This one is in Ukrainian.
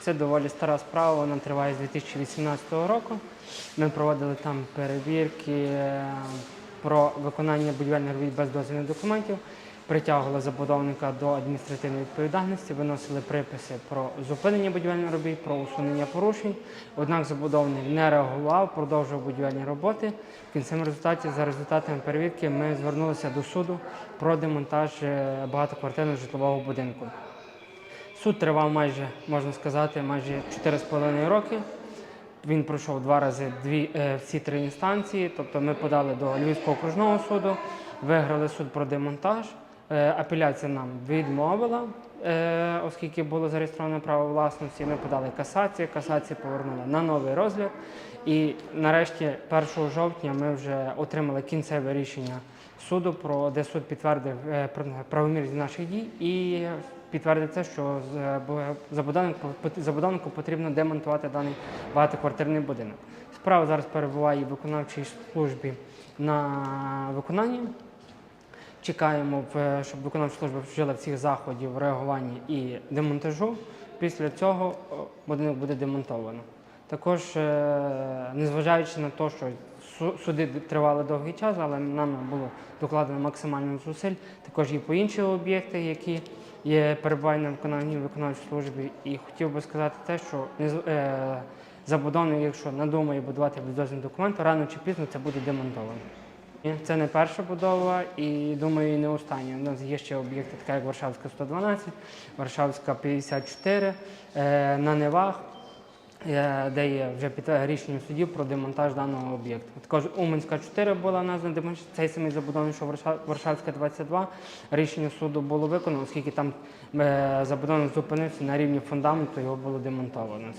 Це доволі стара справа, вона триває з 2018 року. Ми проводили там перевірки е, про виконання будівельних робіт без дозвільних документів, притягували забудовника до адміністративної відповідальності, виносили приписи про зупинення будівельних робіт, про усунення порушень. Однак забудовник не реагував, продовжував будівельні роботи. В кінцевому результаті, за результатами перевірки, ми звернулися до суду про демонтаж е, багатоквартирного житлового будинку. Суд тривав майже, можна сказати, майже 4,5 роки. Він пройшов два рази дві, е, всі три інстанції. Тобто ми подали до Львівського окружного суду, виграли суд про демонтаж. Е, Апеляція нам відмовила, е, оскільки було зареєстроване право власності. Ми подали касацію, касацію повернули на новий розгляд. І нарешті, 1 жовтня, ми вже отримали кінцеве рішення суду, про де суд підтвердив е, правомірність наших дій і підтвердив це, що забудовнику потрібно демонтувати даний багатоквартирний будинок. Справа зараз перебуває в виконавчій службі на виконанні. Чекаємо, щоб виконавча служба вжила всіх заходів реагування і демонтажу. Після цього будинок буде демонтовано. Також, е, незважаючи на те, що суди тривали довгий час, але нами було докладено максимально зусиль. Також і по інші об'єкти, які є перебувають на виконанні виконавчої службі. І хотів би сказати те, що е, забудовник, якщо надумає будувати бездозвільний документ, рано чи пізно це буде демонтовано. Це не перша будова і думаю, не остання. У нас є ще об'єкти, така як Варшавська 112, Варшавська 54, е, на Невах, е, де є вже під рішенням судів про демонтаж даного об'єкту. Також Уманська 4 була названа демонтаж, цей самий забудовник, що Варша- Варшавська 22. Рішення суду було виконано, оскільки там е, забудовник зупинився на рівні фундаменту, його було демонтовано.